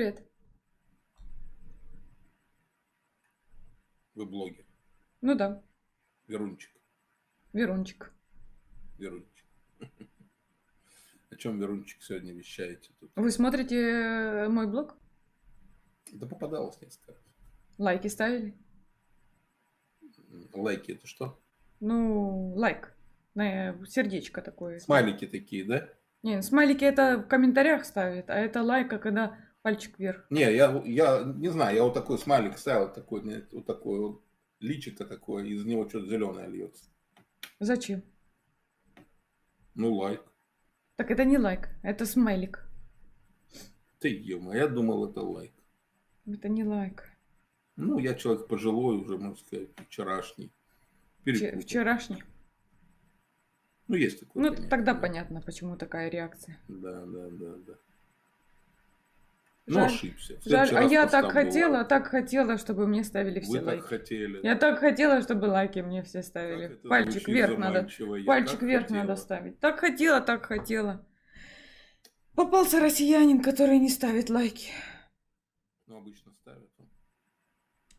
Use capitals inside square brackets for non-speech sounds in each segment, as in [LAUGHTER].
Привет. Вы блогер. Ну да, Верунчик. Верунчик. Верунчик. [LAUGHS] О чем Верунчик сегодня вещаете тут? Вы смотрите э, мой блог? Да попадалось несколько раз. Лайки ставили? Лайки это что? Ну, лайк. На сердечко такое. Смайлики такие, да? Не, смайлики это в комментариях ставят, а это лайк, когда пальчик вверх. Не, я, я не знаю, я вот такой смайлик ставил, такой, не, вот такой вот личико такое, из него что-то зеленое льется. Зачем? Ну, лайк. Так это не лайк, это смайлик. Ты ё я думал, это лайк. Это не лайк. Ну, я человек пожилой уже, можно сказать, вчерашний. Вчерашний. Ну, есть такое. Ну, понятие, тогда да. понятно, почему такая реакция. Да, да, да, да. Ну, Жаль, ошибся. Жаль, а я так хотела, лайк. так хотела, чтобы мне ставили Вы все так лайки. хотели. Я так хотела, чтобы лайки мне все ставили. Пальчик вверх надо. Я Пальчик так вверх хотела. надо ставить. Так хотела, так хотела. Попался россиянин, который не ставит лайки. Ну, обычно ставят.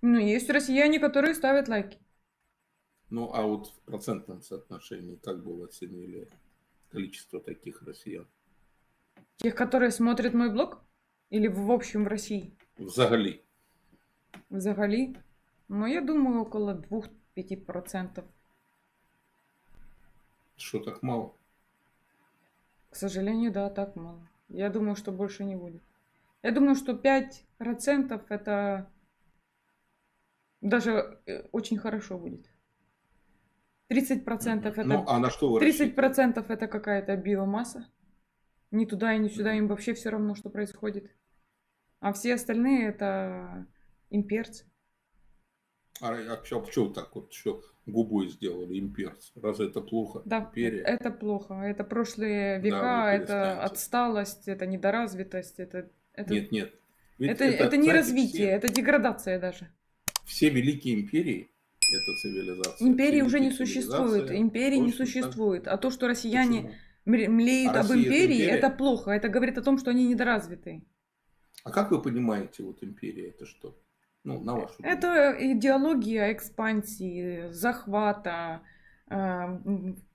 Ну, есть россияне, которые ставят лайки. Ну, а вот в процентном соотношении как бы вы оценили количество таких россиян? Тех, которые смотрят мой блог? Или в общем в России? Взагалі. Взагалі? Ну, я думаю, около 2-5%. Що так мало? К сожалению, да, так мало. Я думаю, что больше не будет. Я думаю, что 5% это даже э, очень хорошо будет. 30% это... Ну, а на что вы 30% это какая-то биомасса. Ни туда и ни сюда, им вообще все равно, что происходит. А все остальные это имперцы. А, а чё так вот, что губой сделали имперцы? Разве это плохо? Да, Империя? это плохо. Это прошлые Да, века, вы это отсталость, это недоразвитость, это, это, Нет, нет. Ведь это, это не знаете, развитие, Все, это деградация даже. все великие империи – это цивилизация. Империи уже не существует. Империи не существует. А то, что россияне Почему? млеют А об Россия это империи, империя? это плохо. Это говорит о том, что они недоразвитые. А как вы понимаете, вот империя это что? Ну, на вашу. Это идеология экспансии, захвата, э,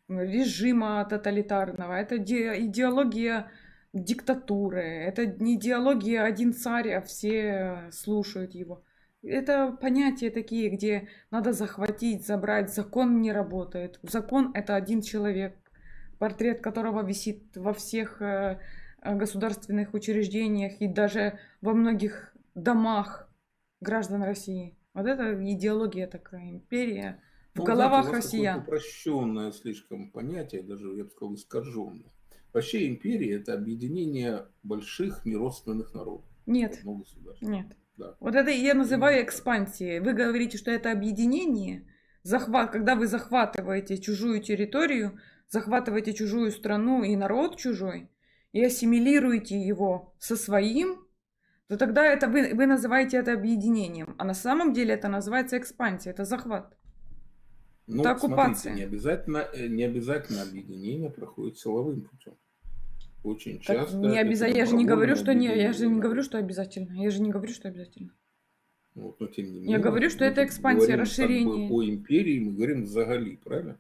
режима тоталитарного. Это де- идеология диктатуры. Это не идеология один царь, а все слушают его. Это понятия такие, где надо захватить, забрать. Закон не работает. Закон это один человек, портрет которого висит во всех э, государственных учреждениях и даже во многих домах граждан России. Вот это идеология такая, империя в Ну, головах знаете, россиян. упрощенное слишком понятие, даже, я бы сказал, искаженное. Вообще империя – это объединение больших неродственных народов. Нет, государство. нет. Да. Вот это я называю экспансией. Вы говорите, что это объединение, захват, когда вы захватываете чужую территорию, захватываете чужую страну и народ чужой, и ассимилируете его со своим, то тогда это вы, вы называете это объединением. А на самом деле это называется экспансия, это захват. Ну, Это оккупация. смотрите, не обязательно, э, не обязательно объединение проходит силовым путем. Очень Так часто. не обязательно. Я же не говорю, что не, я же не говорю, что обязательно. Я же не говорю, что обязательно. Вот, но тем не Я менее, говорю, что это экспансия, расширение. Как бы о империи мы говорим взагалі, правильно?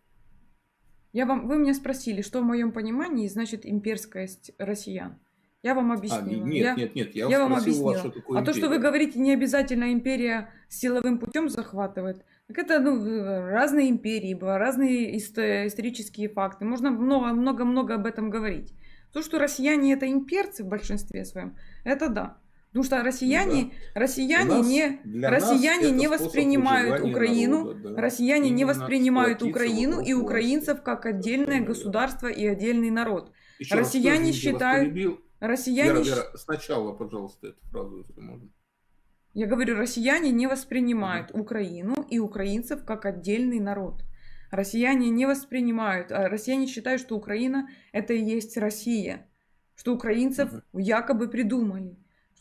Я вам, вы меня спросили, что в моем понимании значит имперскость россиян. Я вам А, объяснила. нет, я, нет, нет, я, я вам спросил вас, объяснила. что такое а то, что вы империя. говорите, не обязательно империя силовым путем захватывает. Так это ну, разные империи, разные ист- исторические факты. Можно много-много-много об этом говорить. То, что россияне это имперцы в большинстве своем, это да. Потому что россияне, россияне, У нас- не, россияне не воспринимают Украину, народа, да. россияне не воспринимают Украину и украинцев как отдельное Совершенно государство и отдельный народ. Еще раз, россияне вас считают-? Россияне, Вера, Вера, сначала, пожалуйста, эту фразу, если можно. я говорю, россияне не воспринимают Украину и украинцев как отдельный народ. Россияне не воспринимают, а россияне считают, что Украина это и есть Россия, что украинцев якобы придумали,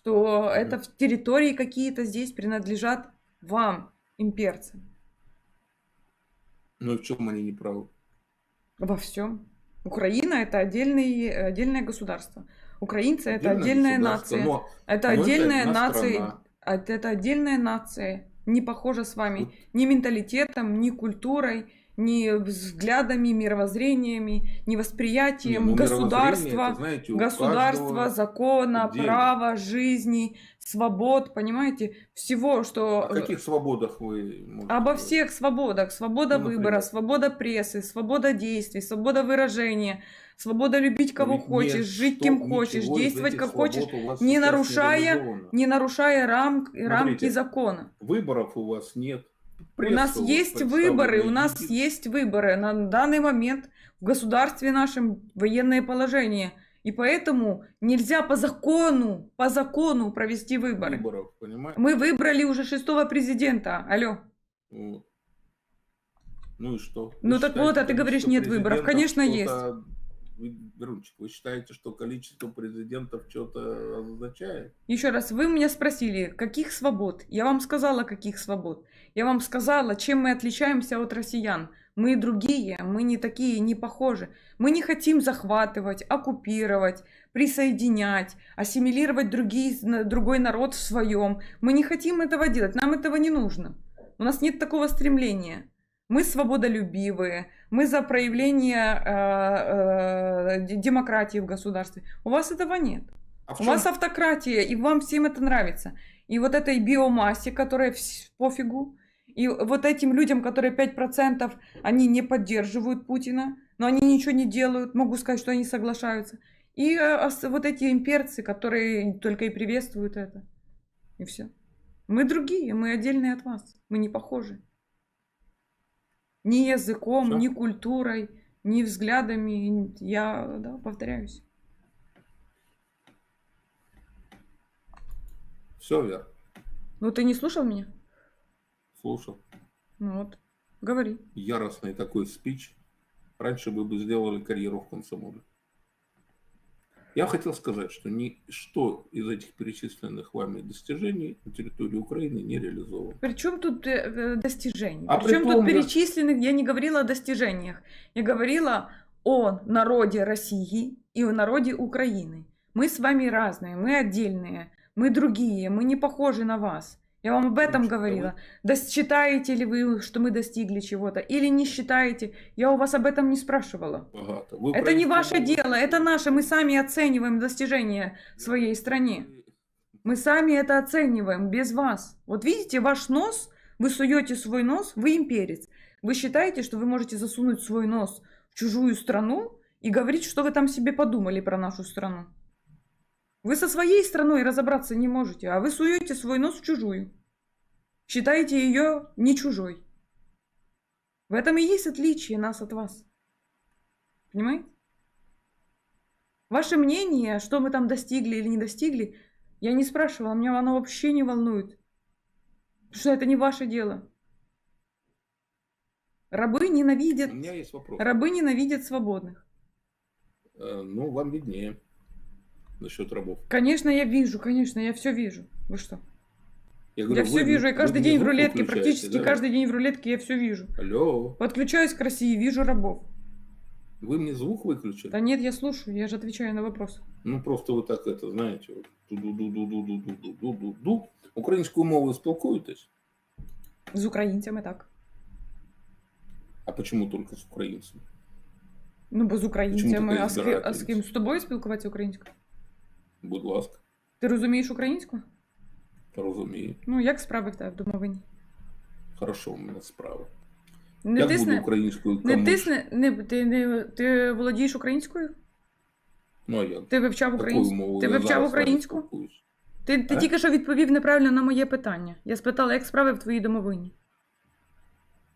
что это в территории какие-то здесь принадлежат вам, имперцам. Ну и в чем они не правы? Во всем. Украина это отдельный, отдельное государство. Украинцы это отдельная нация. но- Это но это отдельная одна нация. а Это отдельная нация. Не похожа с вами ни менталитетом, ни культурой, ни взглядами, мировоззрениями, ни Не, восприятием ну, мировоззрение, государства, это, знаете, государства, закона, отдельно. права, жизни, свобод, понимаете, всего, что О каких свободах вы можете Обо всех свободах. Свобода Ну, выбора, свобода прессы, свобода действий, свобода выражения, свобода любить кого Ведь хочешь, жить ничто- кем хочешь, действовать как хочешь, не нарушая- реализовано. не нарушая рам- рамки Смотрите, закона. Выборов у вас нет. У нас есть выборы, у нас есть выборы. На данный момент в государстве нашем военное положение. И поэтому нельзя по закону, по закону провести выборы. выборов, понимаете? Мы выбрали уже шестого президента. Алло. Вот. Ну и что? Ну так вот, а ты говоришь, нет выборов. Конечно, что-то- Вы, Верунчик, вы считаете, что количество президентов что-то означает? Еще раз, вы меня спросили, каких свобод? Я вам сказала, каких свобод. Я вам сказала, чем мы отличаемся от россиян. Мы другие, мы не такие, не похожи. Мы не хотим захватывать, оккупировать, присоединять, ассимилировать другие, другой народ в своем. Мы не хотим этого делать, нам этого не нужно. У нас нет такого стремления. Мы свободолюбивые, мы за проявление э, э, демократии в государстве. У вас этого нет. А У вас автократия, и вам всем это нравится. И вот этой биомассе, которая пофигу, и вот этим людям, которые 5%, они не поддерживают Путина, но они ничего не делают, могу сказать, что они соглашаются. И э, вот эти имперцы, которые только и приветствуют это. И все. Мы другие, мы отдельные от вас. Мы не похожи. Ни языком, Всё. ни культурой, ни взглядами. Я, да, повторяюсь. Все, Вер, Ну, ты не слушал меня? Слушал. Ну вот, говори. Яростный такой спич. Раньше вы бы сделали карьеру в комсомоле. Я хотел сказать, что ничто из этих перечисленных вами достижений на территории Украины не реализовано. Причем тут э, э, достижения? А Причем при тут перечисленных? Я не говорила о достижениях. Я говорила о народе России и о народе Украины. Мы с вами разные, мы отдельные, мы другие, мы не похожи на вас. Я вам об этом говорила. Да считаете ли вы, что мы достигли чего-то, или не считаете? Я у вас об этом не спрашивала. Богато. Вы Это не ваше было. дело, это наше. Мы сами оцениваем достижения в своей стране. Мы сами это оцениваем без вас. Вот видите, ваш нос, вы суете свой нос, вы имперец. Вы считаете, что вы можете засунуть свой нос в чужую страну и говорить, что вы там себе подумали про нашу страну. Вы со своей страной разобраться не можете, а вы суете свой нос в чужую. Считаете ее не чужой. В этом и есть отличие нас от вас. Понимаете? Ваше мнение, что мы там достигли или не достигли, я не спрашивала, меня оно вообще не волнует. Потому что это не ваше дело. Рабы ненавидят, У меня есть вопрос. рабы ненавидят свободных. Э, Ну, вам виднее насчет рабов. Конечно, я вижу, конечно, я все вижу. Вы что? Я, я все вы- вижу, и вы каждый мне день в звук рулетке, выключаете, практически да? каждый день в рулетке я все вижу. Алло, Подключаюсь к России, вижу рабов. вы мне звук выключили? Да нет, я слушаю, я же отвечаю на вопрос. Ну, просто ви так это, знаєте, от, ду-ду-ду-ду-ду-ду-ду-ду-ду. Українською мовою спілкуєтесь? З українцями так. А почему только с украинцами? Ну, бо з українцями, така а з, ки- а з збирательність? ким? З тобою спілкуватися українською? Будь ласка, Ти розумієш українську? розумію. Ну, як справи в тебе в домовині? Хорошо, у мене справа. Не Як буду тисне, українською не комусь? тисне, не, ти, не, ти володієш українською? Ну, а як? Ти вивчав Такою українську? мовою Ти я вивчав зараз українську? спілкуюсь. Ти, ти А? тільки що відповів неправильно на моє питання. Я спитала, як справи в твоїй домовині.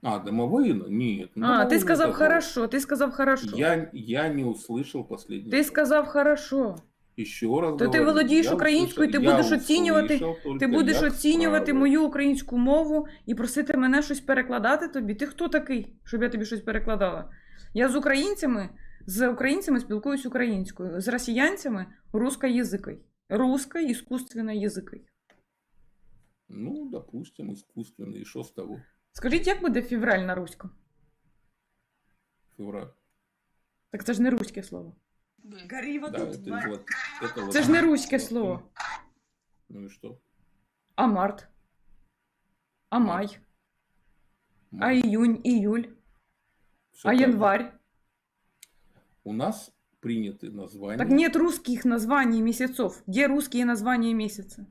А, домовина? Нет. А, домовина ти сказав хорошо, ти сказав хорошо. Я, я не услышал последний. Ти сказав хорошо. Еще раз То ти володієш українською, ти будеш оцінювати- Ти будеш оцінювати справи. мою українську мову і просити мене щось перекладати тобі. Ти хто такий, щоб я тобі щось перекладала? Я з українцями, з українцями спілкуюсь українською, з росіянцями русскоязикою. Русско іскусственною язикою. Ну, допустим, искусственно. И что с того? Скажіть, як буде февраль на руську? Февраль. Так це ж не руське слово. Гори вот Да, тут, это, тварь. злат- это Це ж не руське слово. Ну и что? А март? А май? А июнь, июль? Всё А правильно. январь? У нас приняты названия. Так нет русских названий месяцев. Где русские названия месяца?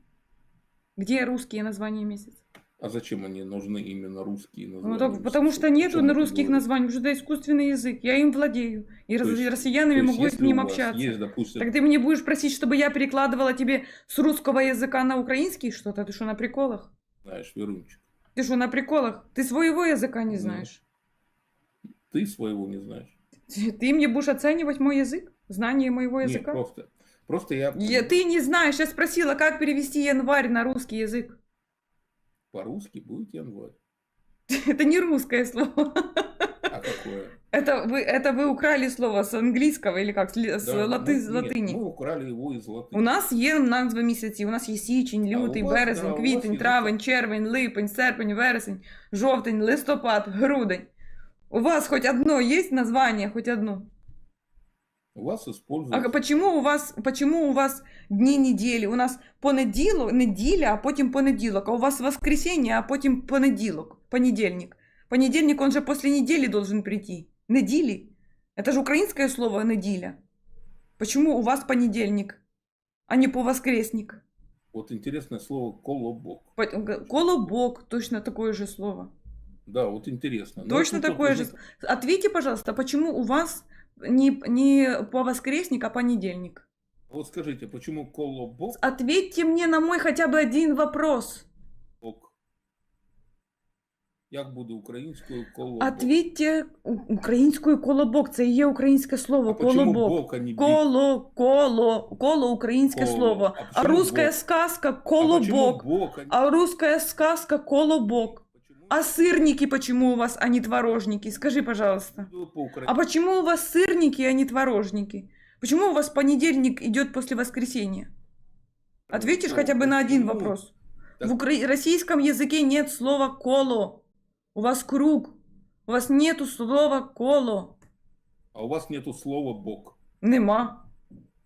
Где русские названия месяца? А зачем они нужны именно русские названия? Ну, так, потому что нету на ты русских говоришь? названий, потому что это искусственный язык. Я им владею. И То раз- есть- россиянами могу с ним общаться. Есть, допустим, Так ты мне будешь просить, чтобы я перекладывала тебе с русского языка на украинский что-то? Ты что, на приколах? знаешь, Верунчик, Ты что, на приколах? Ты своего языка не Ну, знаешь? ты своего не знаешь. Ты мне будешь оценивать мой язык? Знание моего Нет, языка? просто, просто я, Я- ты не знаешь, я спросила, как перевести январь на русский язык. по-русски будет январь. [LAUGHS] Это не русское слово. А какое? [LAUGHS] Это вы, это вы украли слово с английского или как? С, ли- с Да, лати- мы- с нет, латині. Мы украли его из латыни. У нас є назви місяців. У нас є січень, А у лютий, вас, да, березень, у вас квітень, є травень, таке. червень, липень, серпень, вересень, жовтень, листопад, грудень. У вас хоть одно есть название, хоть одно? У вас А используется... почему у вас, почему у вас дні неділі? У нас понеділок, неділя, а потім понеділок. А у вас воскресенье, а потім понеділок, понедельник. Понедельник, он же после недели должен прийти. Неділі. Это же украинское слово неделя. Почему у вас понедельник, а не по воскресник? Вот интересное слово колобок. По- Колобок, точно такое же слово. Да, вот интересно. Но Точно тут такое уже- же. Ответьте, пожалуйста, почему у вас не, не по воскресник, а понедельник? Вот скажите, почему колобок? Ответьте мне на мой хотя бы один вопрос. Як буде українською колобок? Ответьте у- українською колобок. Це і є українське слово. А почему колобок. бок, а не бик? Коло, коло, коло українське Коло. слово. А А, почему русская бок? сказка А почему колобок. бок, а не- А русская сказка колобок. А сырники почему у вас, а не творожники? Скажи, пожалуйста. А почему у вас сырники, а не творожники? Почему у вас понедельник идет после воскресенья? Ответишь хотя бы на один вопрос. В укра- российском языке нет слова коло. У вас круг. У вас нету слова коло. А у вас нету слова бок. Нема.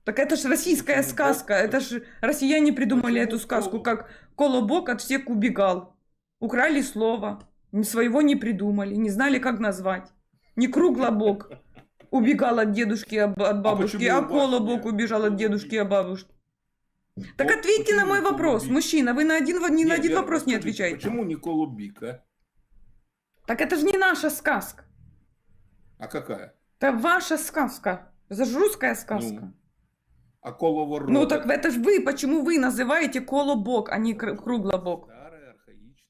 Так это же российская сказка. Это же россияне придумали эту сказку, коло? как колобок от всех убегал. Украли слово. Ни Своего не придумали. Не знали, как назвать. Не круглобок убегал от дедушки, от от бабушки, а, вас колобок убежал от дедушки, от бабушки. Так Бок, ответьте на мой не вопрос. колобик? Мужчина, вы на один, ни на Нет, один Вера, вопрос не скажите, отвечаете. Почему не колобик, а? Так это же не наша сказка. А какая? Это ваша сказка. Это же русская сказка. Ну, А коловорот? Ну, так это ж вы, почему вы называете колобок, а не кр- круглобок? Старое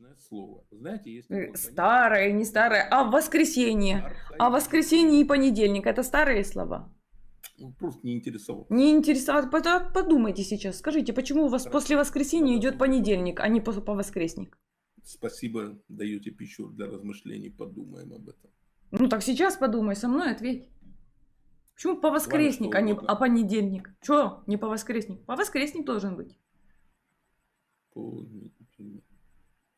архаичное слово. Знаете, есть Э, понятие? Старое, не старое, а воскресенье. А воскресенье и понедельник это старые слова? Ну, Просто не интересовал. Не интересовало. Под- Подумайте сейчас, скажите, почему у вас Хорошо. после воскресенья идет понедельник, а не по, по воскресник? Спасибо, даете пищу для размышлений, подумаем об этом. Ну так сейчас подумай, со мной ответь. Почему по воскресник, а не а понедельник? Чё не по воскресник? По воскресник должен быть. По-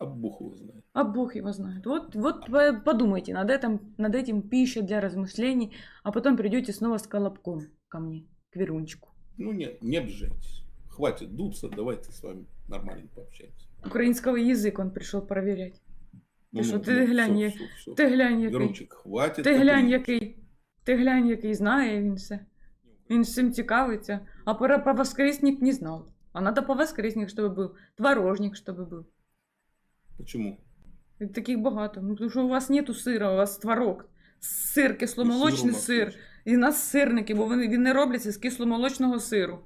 А Бог его знает. А Бог его знает. Вот, вот по- подумайте над этим, над этим пища для размышлений, а потом придете снова с колобком ко мне, к Верунчику. Ну, не, не обижайтесь. Хватит дуться, давайте с вами нормально пообщаемся. Украинского язык он пришел проверять. Ну, що, ну, ти ну, глянь, всё, я- всё, всё. Ти глянь, який. Верунчик, хватит. Ти глянь, капризничать. який. Ти глянь, який знає він все. Він всім цікавиться. А про, про воскресник не знав. А надо по воскресник, щоб був. Творожник, щоб був. Почему? І Таких багато. Ну, тому що у вас нету сира, у вас творог. Сир, кисломолочний Сыр у нас сир. есть. І в нас сирники, бо вони, вони робляться з кисломолочного сиру.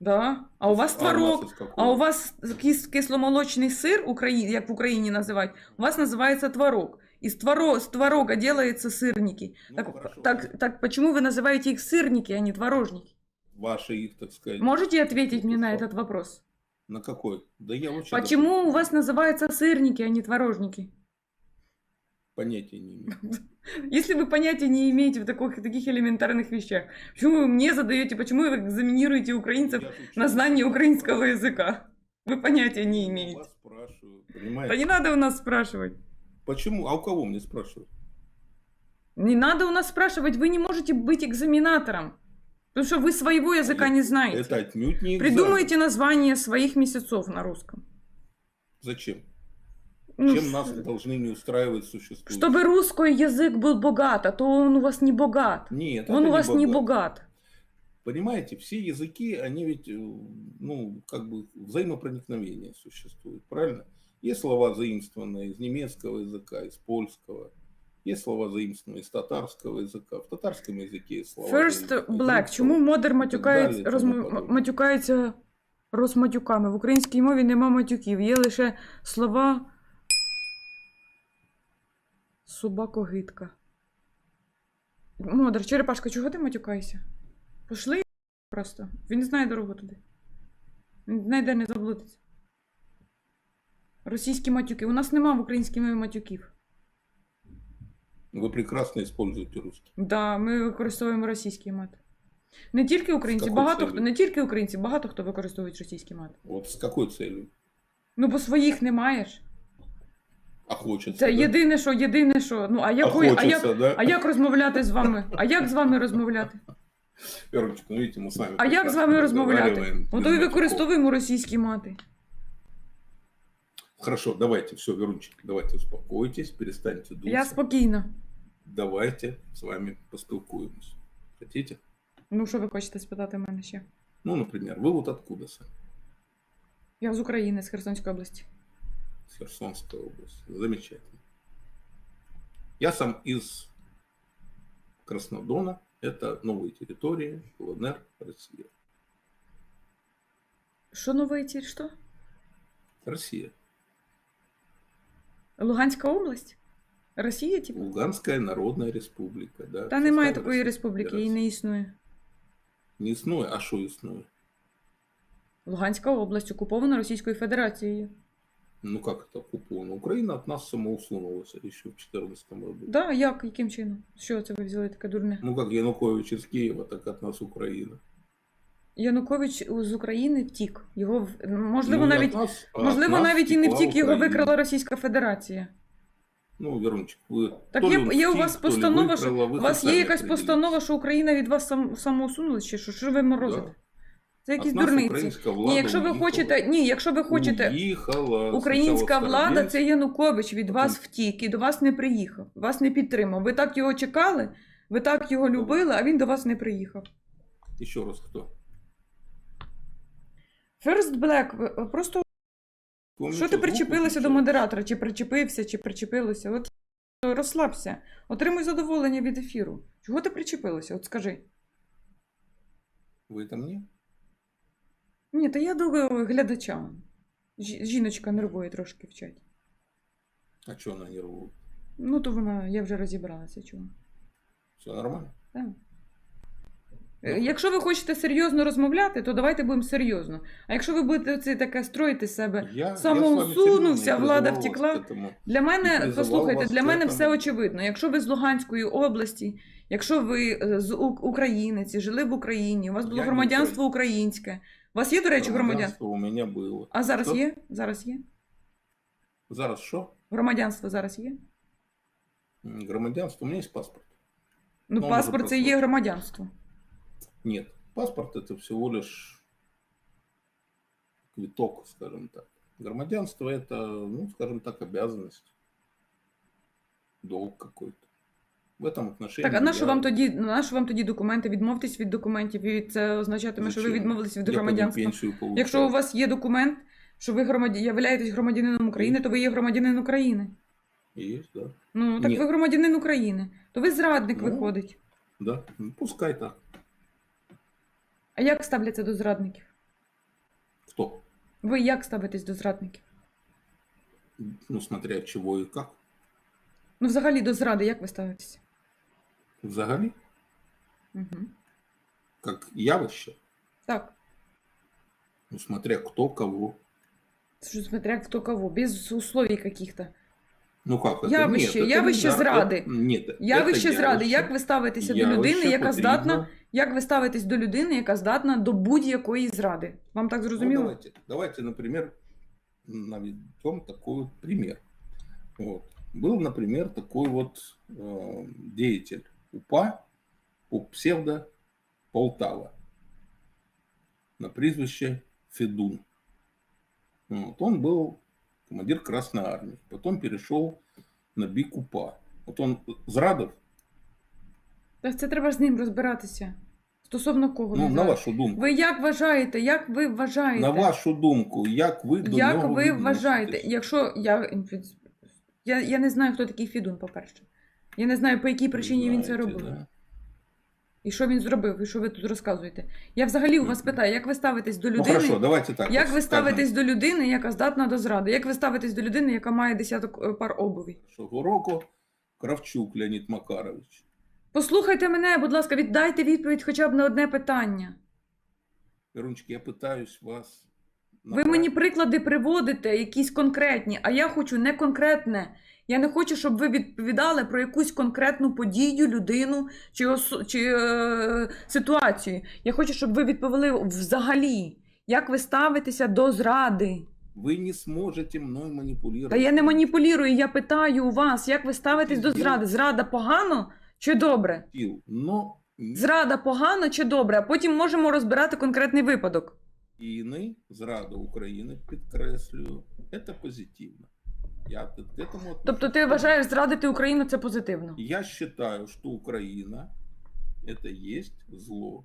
Да? А у вас А у нас творог. из какого? А у вас кис- кисломолочний сир, Украї... як в Україні називають, у вас називається творог. Из творога, с творога делаются сырники. Ну, так, хорошо. так, так почему вы называете их сырники, а не творожники? Ваши их, так сказать. Можете ответить мне на Что? этот вопрос? На какой? Да я вообще Почему даже у вас называются сырники, а не творожники? понятия не имею. [LAUGHS] Если вы понятия не имеете в таких, таких элементарных вещах, почему вы мне задаете, почему вы экзаменируете украинцев Я на знание украинского языка? Вы понятия не имеете. вас спрашиваю, Да понимаете? не надо у нас спрашивать. Почему? А у кого мне спрашивают? Не надо у нас спрашивать, вы не можете быть экзаменатором. Потому что вы своего языка не знаете. Это отнюдь не экзамен. Придумайте название своих месяцев на русском. Зачем? Ну, Чем нас должны не устраивать существующие? Чтобы русский язык был богат, а то он у вас не богат. Нет, Он это у вас не богат. богат. Понимаете, все языки, они ведь, э, ну, как бы взаимопроникновение существует, правильно? Есть слова, заимствованные из немецкого языка, из польского. Есть слова, заимствованные из татарского языка. В татарском языке есть слова. First заимствованные из Black. русского. Чому модер матюкається, далі, розм... тому подобне. матюкається розматюками? В українській мові нема матюків, є лише слова собакогидка. Модер, черепашка, чого ти матюкаєшся? Пошли просто. Він не знає дорогу туди. Він знайде не заблудиться. Російські матюки. У нас нема в українській мові матюків. Вы прекрасно используете русский. Да, ми використовуємо російський мат. Не тільки українці, З якою багато целью? хто, не тільки українці, багато хто використовують російський мат. Вот с какой целью? Ну, бо своїх не маєш. А хочется, Це да? єдине, що, єдине, що. Ну, а а якою, а, як, да? а як розмовляти з вами? А як з вами розмовляти? Вероничка, ну видите, мы с вами А як з прекрасно вами розмовляти? разговариваем без і матюков. використовуємо російські мати. Хорошо, давайте, все, Верунчик, давайте успокойтесь, перестаньте дуться. Я спокійна. Давайте с вами поспілкуємось. Хотите? Ну, що ви хочете спитати мене ще? Ну, например, вы вот откуда сами? Я з України, з Херсонської області. С Херсонской области. Замечательно. Я сам из Краснодона. Это новые территории, ЛНР, Россия. Що новий ті? Що? Россия. Луганська область? Росія, типу? Луганская Народная Республика. Да, Та немає такої республіки, її не існує. Не існує, а що існує? Луганська область окупована Російською Федерацією. Ну как это оккупована? Украина от нас самоусунулась еще в 2014 году. Да, як, яким чином? Що це ви взяли таке дурне? Ну как Янукович из Киева, так от нас Украина. Янукович з України втік. Його можливо Ну, навіть нас- можливо нас навіть і не втік, його викрала Російська Федерація. Ну, Верунчик, ви Так то є, є у вас постанова, що у вас є якась постанова, що Україна від вас сам, самоусунулась, чи що? Що ви морозите? Да. Це якісь нас дурниці. Ні, якщо ви уїхала. хочете, ні, якщо ви хочете, Уїхала. українська влада це Янукович від вас втік і до вас не приїхав, вас не підтримав. Ви так його чекали, ви так його любили, а він до вас не приїхав. І Ще раз хто? First Black, просто Що ти причепилася до модератора? Чи причепився, чи причепилося? От е, розслабся, отримуй задоволення від ефіру. Чого ти причепилася? От скажи. Ви там ні? Ні, та я до глядача. Жіночка нервує трошки в чаті. А чого вона нервує? Ну, то вона, я вже розібралася, чого. Все нормально? Так. Е, Якщо ви хочете серйозно розмовляти, то давайте будемо серйозно. А якщо ви будете це таке строїти себе, Я, Самоусунувся, я влада втекла. Для мене, послухайте, для мене все очевидно. Якщо ви з Луганської області, якщо ви е, з У- українець, жили в Україні, у вас було Я громадянство українське. У вас є, до речі, громадянство? У мене було. А зараз Що? є? Зараз є? Зараз що? Громадянство зараз є? Громадянство, у мене є паспорт. Ну, Ну, паспорт це є громадянство. Нет, паспорт это всего лишь квиток, скажем так. Громадянство это, ну, скажем так, обязанность, долг какой-то. В этом отношении. Так, а на що я- вам тоді, на що вам тоді документи? Відмовтесь від документів, і це означатиме, що ви Зачем? відмовились від Я потім громадянства. пенсію получаю. Якщо у вас є документ, що ви громаді... являєтесь громадянином України, то ви є громадянин України. Есть, да. Ну, так Ні. ви громадянин України. То ви зрадник Ну. виходить. Да, ну, пускай так. А як ставляться до зрадників? Кто? Ви як ставитесь до зрадників? Ну, смотря чего и как. Ну, взагалі до зради, як ви ставитеся? Взагалі, Угу. как явище, Так, ну, смотря кто кого. смотря хто кого, без условий каких-то. Ну как это? Явище, Нет, это явище не зра- зради. это- Нет, Явище это зради, явище. як ви ставитеся до Явище людини, яка потрібно- здатна, як ви ставитесь до людини, яка здатна до будь-якої зради? Вам так Ну, зрозуміло? давайте, давайте, например, наведем такой вот пример. Вот. был, например, такой вот э, деятель УПА по псевдо Полтава на прозвище Федун. Вот, он был командир Красной Армии, потом перешел на бік УПА. Вот он зрадив, Та це треба з ним розбиратися. Стосовно кого? ну, на вашу думку, Ви як вважаєте? Як ви вважаєте? на вашу думку, як ви до Як нього ви вважаєте, відноситесь? якщо я, я, я не знаю, хто такий Фідун, по-перше. Я не знаю, по якій причині він це знаєте, робив. да? І що він зробив, і що ви тут розказуєте. Я взагалі у вас питаю, як ви ставитесь до Ну людини? хорошо, давайте так. як ви ставитесь до людини, яка здатна до зради? Як ви ставитесь до людини, яка має десяток е, пар обуві? Що року Кравчук Леонід Макарович. Послухайте мене, будь ласка, віддайте відповідь хоча б на одне питання. Верунчик, я питаюсь вас. Ви мені приклади приводите, якісь конкретні, а я хочу не конкретне. Я не хочу, щоб ви відповідали про якусь конкретну подію, людину чи, осо- чи е, ситуацію. Я хочу, щоб ви відповіли взагалі, як ви ставитеся до зради. Ви не зможете мною маніпулювати. Та я не маніпулюю, я питаю у вас, як ви ставитесь до зради? Зрада погано чи добре? Но Зрада погано чи добре, а потім можемо розбирати конкретний випадок. України, зрада України, підкреслюю, це позитивно. Я к этому отношусь. Тобто ти вважаєш зрадити Україну це позитивно? Я считаю, что Украина это есть зло.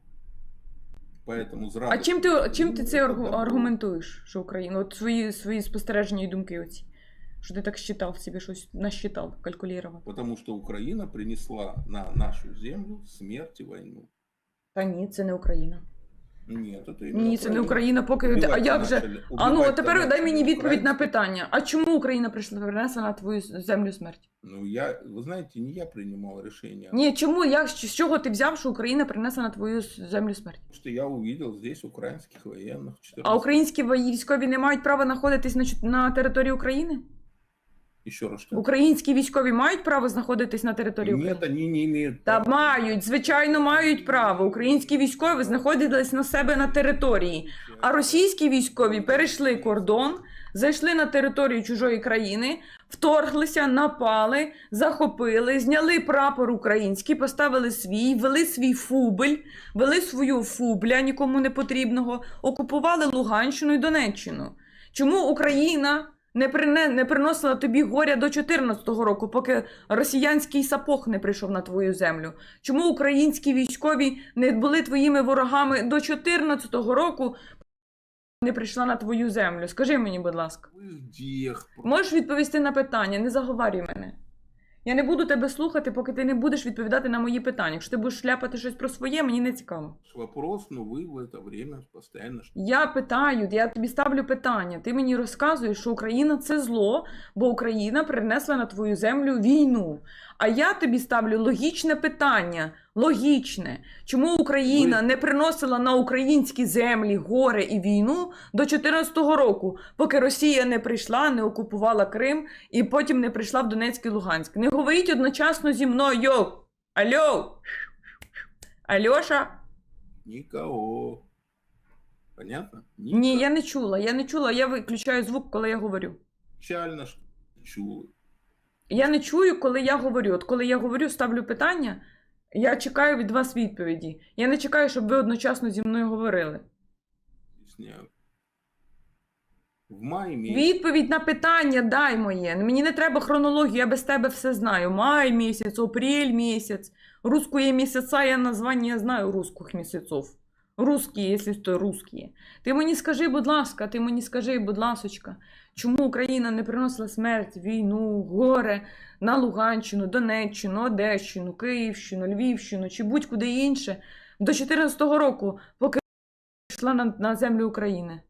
Поэтому зрада... А чим ти, чим ти Украины це это аргу- добро. аргументуєш, що Україна? От свої, свої спостереження і думки оці. Що ти так считав собі щось насчитав, калькулював. Потому что Украина принесла на нашу землю смерть и войну. Та ні, це не Україна. Нет, это именно Ні, це не Україна, поки. А Убивать-то як же? начали- А ну, убивать-то а тепер дай начали мені відповідь на украинские. питання. А чому Україна прийшла принесла на твою землю смерть? Ну, я, вы знаете, не я принимал решение. Ні, чому? Як, з чого ти взяв, що Україна принесла на твою с- землю смерть? Потому что я увидел здесь украинских военных. в 14 А українські військові не мають права знаходитись на, чу- на території України? Еще раз что? Українські військові мають право знаходитись на території України? Нет, они не имеют Та права. мають, звичайно, мають право. Українські військові знаходились на себе на території, а російські військові перейшли кордон, зайшли на територію чужої країни, вторглися, напали, захопили, зняли прапор український, поставили свій, вели свій фубль, вели свою фубля нікому не потрібного, окупували Луганщину і Донеччину. Чому Україна не, прине, не приносила тобі горя до 14-го року, поки росіянський сапог не прийшов на твою землю? Чому українські військові не були твоїми ворогами до 14-го року, не прийшла на твою землю? Скажи мені, будь ласка. Можеш відповісти на питання, не заговарюй мене. Я не буду тебе слухати, поки ти не будеш відповідати на мої питання. Якщо ти будеш шляпати щось про своє, мені не цікаво. вопрос, ну ви в це время постійно... Я питаю, я тобі ставлю питання. Ти мені розказуєш, що Україна це зло, бо Україна принесла на твою землю війну. А я тобі ставлю логічне питання. Логічне. Чому Україна не приносила на українські землі горе і війну до 14-го року, поки Росія не прийшла, не окупувала Крим і потім не прийшла в Донецьк і Луганськ? Не говоріть одночасно зі мною. Алло! Альоша? Никого. Понятно? Ні, я не чула. Я не чула. Я виключаю звук, коли я говорю. Печально, что чули. Я не чую, коли я говорю. От коли я говорю, ставлю питання, я чекаю від вас відповіді. Я не чекаю, щоб ви одночасно зі мною говорили. В мае месяце... Відповідь на питання дай моє. Мені не треба хронологію, я без тебе все знаю. Май місяць, апрель місяць. Русские місяця я названня знаю русских місяців. Русські, якщо то русські. Ти мені скажи, будь ласка, ти мені скажи, будь ласочка, чому Україна не приносила смерть, війну, горе на Луганщину, Донеччину, Одещину, Київщину, Львівщину чи будь-куди інше до 14-го року, поки йшла на, на землю України.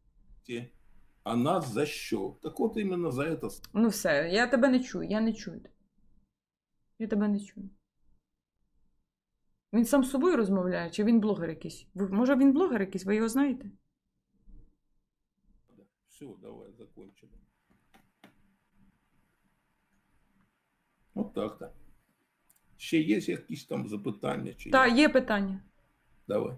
А нас за що? Так от іменно за это Ну все, я тебе не чую, я не чую. Я тебе не чую. Він сам з собою розмовляє, чи він блогер якийсь? Може він блогер якийсь, ви його знаєте? Все, давай, закончили. От так-то. Ще є якісь там запитання? Чи Та, як? є питання. Давай.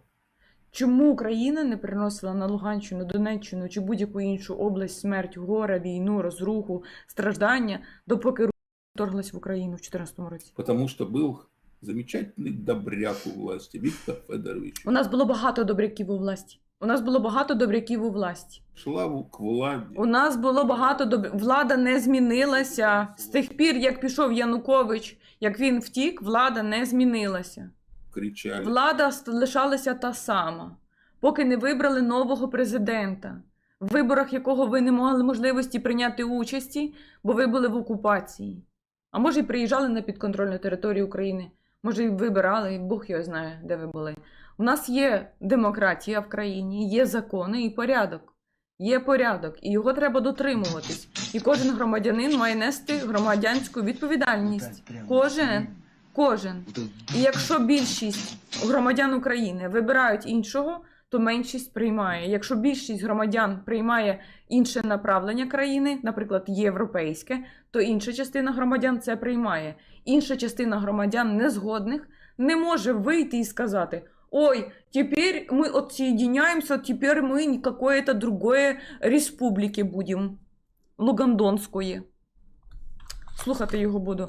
Чому Україна не приносила на Луганщину, Донеччину чи будь-яку іншу область смерть, горе, війну, розруху, страждання, допоки вторглась в Україну в 2014 році? Потому что был замечательный добряк у власти Виктор Федорович. У нас було багато добряків у власті. У нас було багато добряків у власті. Шла к владе. У нас було багато доб... влада не змінилася з тих пір, як пішов Янукович, як він втік, влада не змінилася. кричали. Влада лишалася та сама, поки не вибрали нового президента, в виборах якого ви не мали можливості прийняти участі, бо ви були в окупації. А може, й приїжджали на підконтрольну територію України, може, і вибирали, і Бог його знає, де ви були. У нас є демократія в країні, є закони і порядок. Є порядок, і його треба дотримуватись. І кожен громадянин має нести громадянську відповідальність. Кожен, кожен. І якщо більшість громадян України вибирають іншого, то меншість приймає. Якщо більшість громадян приймає інше направлення країни, наприклад, європейське, то інша частина громадян це приймає. Інша частина громадян незгодних не може вийти і сказати: Ой, тепер ми отсоединяемся, тепер ми не какое-то другое республіки будемо. Лугандонської. Слухати його буду.